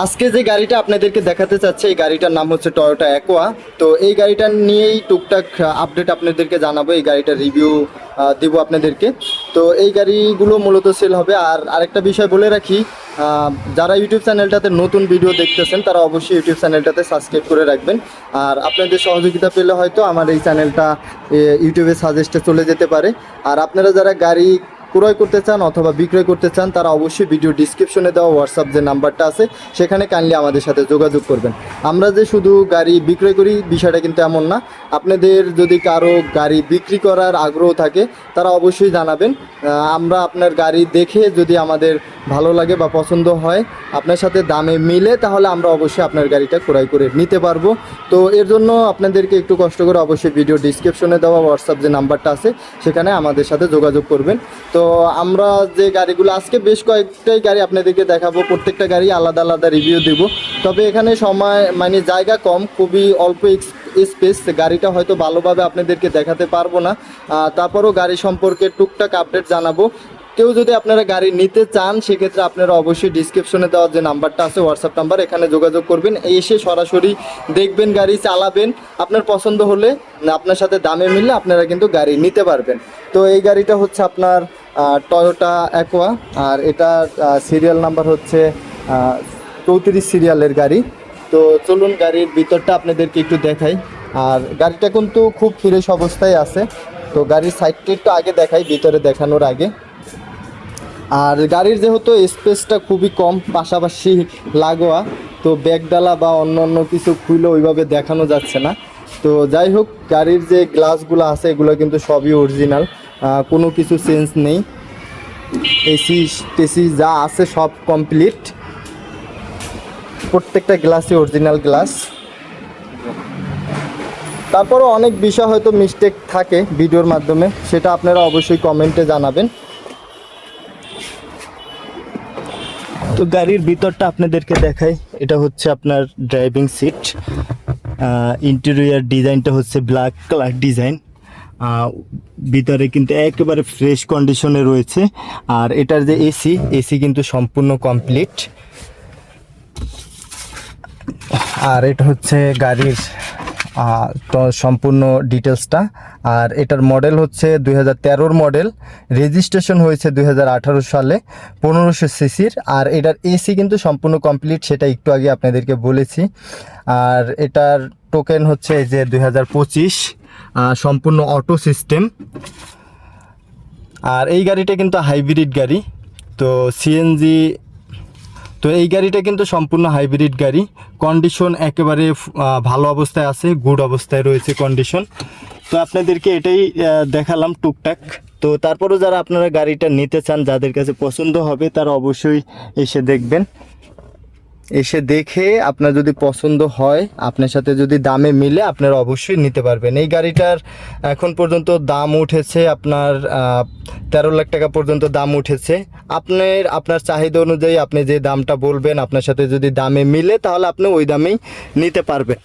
আজকে যে গাড়িটা আপনাদেরকে দেখাতে চাচ্ছে, এই গাড়িটার নাম হচ্ছে টয়োটা অ্যাকোয়া তো এই গাড়িটা নিয়েই টুকটাক আপডেট আপনাদেরকে জানাব, এই গাড়িটার রিভিউ দেবো আপনাদেরকে। তো এই গাড়িগুলো মূলত সেল হবে, আর আরেকটা বিষয় বলে রাখি যারা ইউটিউব চ্যানেলটাতে নতুন ভিডিও দেখতেছেন, তারা অবশ্যই ইউটিউব চ্যানেলটাতে সাবস্ক্রাইব করে রাখবেন। আর আপনাদের সহযোগিতা পেলে হয়তো আমার এই চ্যানেলটা ইউটিউবে সাজেস্টে চলে যেতে পারে। আর আপনারা যারা গাড়ি ক্রয় করতে চান অথবা বিক্রয় করতে চান, তারা অবশ্যই ভিডিও ডিসক্রিপশনে দেওয়া হোয়াটসঅ্যাপ যে নাম্বারটা আছে, সেখানে কাইন্ডলি আমাদের সাথে যোগাযোগ করবেন। আমরা যে শুধু গাড়ি বিক্রয় করি, বিষয়টা কিন্তু এমন না। আপনাদের যদি কারও গাড়ি বিক্রি করার আগ্রহ থাকে, তারা অবশ্যই জানাবেন। আমরা আপনার গাড়ি দেখে যদি আমাদের ভালো লাগে বা পছন্দ হয়, আপনার সাথে দামে মিলে, তাহলে আমরা অবশ্যই আপনার গাড়িটা ক্রয় করে নিতে পারব। তো এর জন্য আপনাদেরকে একটু কষ্ট করে অবশ্যই ভিডিও ডিসক্রিপশনে দেওয়া হোয়াটসঅ্যাপ যে নাম্বারটা আছে, সেখানে আমাদের সাথে যোগাযোগ করবেন। তো আমরা যে গাড়িগুলো, আজকে বেশ কয়েকটাই গাড়ি আপনাদেরকে দেখাবো, প্রত্যেকটা গাড়ি আলাদা আলাদা রিভিউ দেব। তবে এখানে সময় মানে জায়গা কম, খুবই অল্প স্পেস গাড়িটা হয়তো ভালোভাবে আপনাদেরকে দেখাতে পারব না। তারপরও গাড়ি সম্পর্কে টুকটাক আপডেট জানাব। কেউ যদি আপনারা গাড়ি নিতে চান, সেক্ষেত্রে আপনারা অবশ্যই ডিসক্রিপশনে দেওয়া যে নাম্বারটা আছে হোয়াটসঅ্যাপ নাম্বার এখানে যোগাযোগ করবেন। এসে সরাসরি দেখবেন গাড়ি, চালাবেন। আপনার পছন্দ হলে আপনার সাথে দামে মিললে আপনারা কিন্তু গাড়ি নিতে পারবেন। তো এই গাড়িটা হচ্ছে আপনার টয়োটা অ্যাকোয়া আর এটা সিরিয়াল নাম্বার হচ্ছে চৌত্রিশ সিরিয়ালের গাড়ি। তো চলুন গাড়ির ভিতরটা আপনাদেরকে একটু দেখাই। আর গাড়িটা কিন্তু খুব ফ্রেশ অবস্থায় আছে। তো গাড়ির সাইডটা একটু আগে দেখাই, ভিতরে দেখানোর আগে। আর গাড়ির যেহেতু স্পেসটা খুবই কম, পাশাপাশি লাগোয়া, তো ব্যাগডালা বা অন্য অন্য কিছু খুলে ওইভাবে দেখানো যাচ্ছে না। তো যাই হোক, গাড়ির যে গ্লাসগুলো আছে, এগুলো কিন্তু সবই অরিজিনাল কোনো কিছু চেঞ্জ নেই। এসি টেসি যা আছে সব কমপ্লিট প্রত্যেকটা গ্লাসই অরিজিনাল গ্লাস তারপরও অনেক বিষয় হয়তো মিস্টেক থাকে ভিডিওর মাধ্যমে, সেটা আপনারা অবশ্যই কমেন্টে জানাবেন। তো গাড়ির ভিতরটা আপনাদেরকে দেখাই। এটা হচ্ছে আপনার ড্রাইভিং সিট ইন্টেরিয়ার ডিজাইনটা হচ্ছে ব্ল্যাক কালার ডিজাইন ভিতরে কিন্তু একেবারে ফ্রেশ কন্ডিশনে রয়েছে। আর এটার যে এসি এসি কিন্তু সম্পূর্ণ কমপ্লিট আর এটা হচ্ছে গাড়ির তো সম্পূর্ণ ডিটেলসটা। আর এটার মডেল হচ্ছে দুই হাজার মডেল। রেজিস্ট্রেশন হয়েছে দুই হাজার আঠারো সালে, পনেরোশো সিসির। আর এটার এসি কিন্তু সম্পূর্ণ কমপ্লিট, সেটা একটু আগে আপনাদেরকে বলেছি। আর এটার টোকেন হচ্ছে যে দুই হাজার পঁচিশ সম্পূর্ণ অটো সিস্টেম। আর এই গাড়িটা কিন্তু হাইব্রিড গাড়ি। তো সিএনজি তো এই গাড়িটা কিন্তু সম্পূর্ণ হাইব্রিড গাড়ি। কন্ডিশন একেবারে ভালো অবস্থায় আছে গুড অবস্থায় রয়েছে কন্ডিশন তো আপনাদেরকে এটাই দেখালাম টুকটাক। তো তারপরেও যারা আপনারা গাড়িটা নিতে চান, যাদের কাছে পছন্দ হবে, তারা অবশ্যই এসে দেখবেন। এসে দেখে আপনার যদি পছন্দ হয়, আপনার সাথে যদি দামে মিলে আপনারা অবশ্যই নিতে পারবেন। এই গাড়িটার এখন পর্যন্ত দাম উঠেছে আপনার তেরো লাখ টাকা পর্যন্ত দাম উঠেছে। আপনার আপনার চাহিদা অনুযায়ী আপনি যে দামটা বলবেন, আপনার সাথে যদি দামে মিলে তাহলে আপনি ওই দামেই নিতে পারবেন।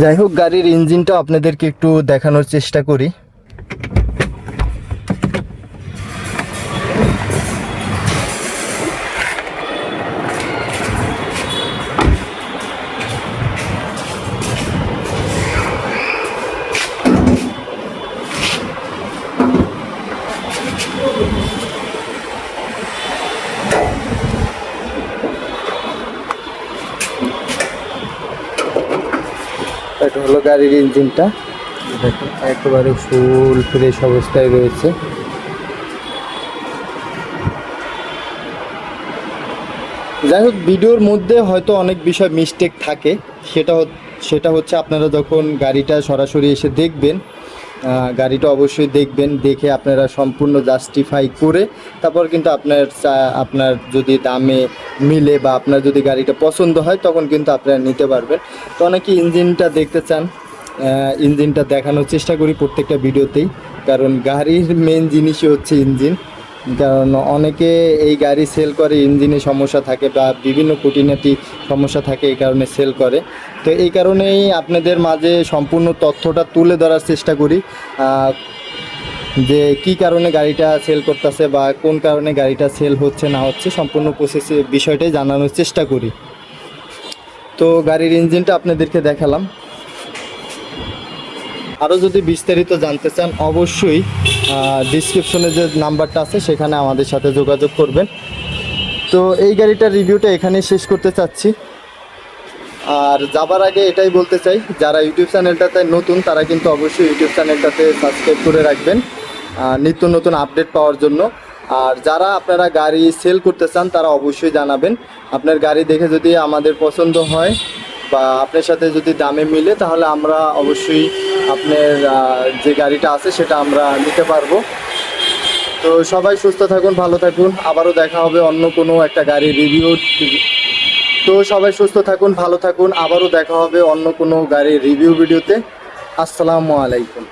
যাই হোক, গাড়ির ইঞ্জিনটা আপনাদেরকে একটু দেখানোর চেষ্টা করি। এটা হলো গাড়ির ইঞ্জিনটা। দেখুন, একেবারে ফুল ফ্রেশ অবস্থায় রয়েছে। যাই হোক, ভিডিওর মধ্যে হয়তো অনেক বিষয় মিস্টেক থাকে। সেটা সেটা হচ্ছে আপনারা যখন গাড়িটা সরাসরি এসে দেখবেন গাড়িটা অবশ্যই দেখবেন, দেখে আপনারা সম্পূর্ণ জাস্টিফাই করে তারপর কিন্তু আপনার আপনার যদি দামে মিলে বা আপনার যদি গাড়িটা পছন্দ হয় তখন কিন্তু আপনারা নিতে পারবেন। তো অনেকে ইঞ্জিনটা দেখতে চান ইঞ্জিনটা দেখানোর চেষ্টা করি প্রত্যেকটা ভিডিওতেই, কারণ গাড়ির মেন জিনিসই হচ্ছে ইঞ্জিন। কারণ অনেকে এই গাড়ি সেল করে, ইঞ্জিনে সমস্যা থাকে বা বিভিন্ন খুঁটিনাটি সমস্যা থাকে, এই কারণে সেল করে। তো এই কারণেই আপনাদের মাঝে সম্পূর্ণ তথ্যটা তুলে ধরার চেষ্টা করি। যে কি কারণে গাড়িটা সেল করতেছে বা কোন কারণে গাড়িটা সেল হচ্ছে, না হচ্ছে, সম্পূর্ণ প্রসেসের বিষয়টাই জানানোর চেষ্টা করি। তো গাড়ির ইঞ্জিনটা আপনাদেরকে দেখালাম। আরও যদি বিস্তারিত জানতে চান, অবশ্যই ডিসক্রিপশনে যে নাম্বারটা আছে, সেখানে আমাদের সাথে যোগাযোগ করবেন। তো এই গাড়িটার রিভিউটা এখানেই শেষ করতে চাচ্ছি। আর যাবার আগে এটাই বলতে চাই, যারা ইউটিউব চ্যানেলটাতে নতুন, তারা কিন্তু অবশ্যই ইউটিউব চ্যানেলটাতে সাবস্ক্রাইব করে রাখবেন নিত্য নতুন আপডেট পাওয়ার জন্য। আর যারা আপনারা গাড়ি সেল করতে চান, তারা অবশ্যই জানাবেন। আপনার গাড়ি দেখে যদি আমাদের পছন্দ হয় বা আপনার সাথে যদি দামে মিলে, তাহলে আমরা অবশ্যই আপনার যে গাড়িটা আছে সেটা আমরা নিতে পারব। তো সবাই সুস্থ থাকুন, ভালো থাকুন। আবারও দেখা হবে অন্য কোনো একটা গাড়ির রিভিউ তো সবাই সুস্থ থাকুন, ভালো থাকুন। আবারও দেখা হবে অন্য কোনো গাড়ির রিভিউ ভিডিওতে। আসসালামু আলাইকুম।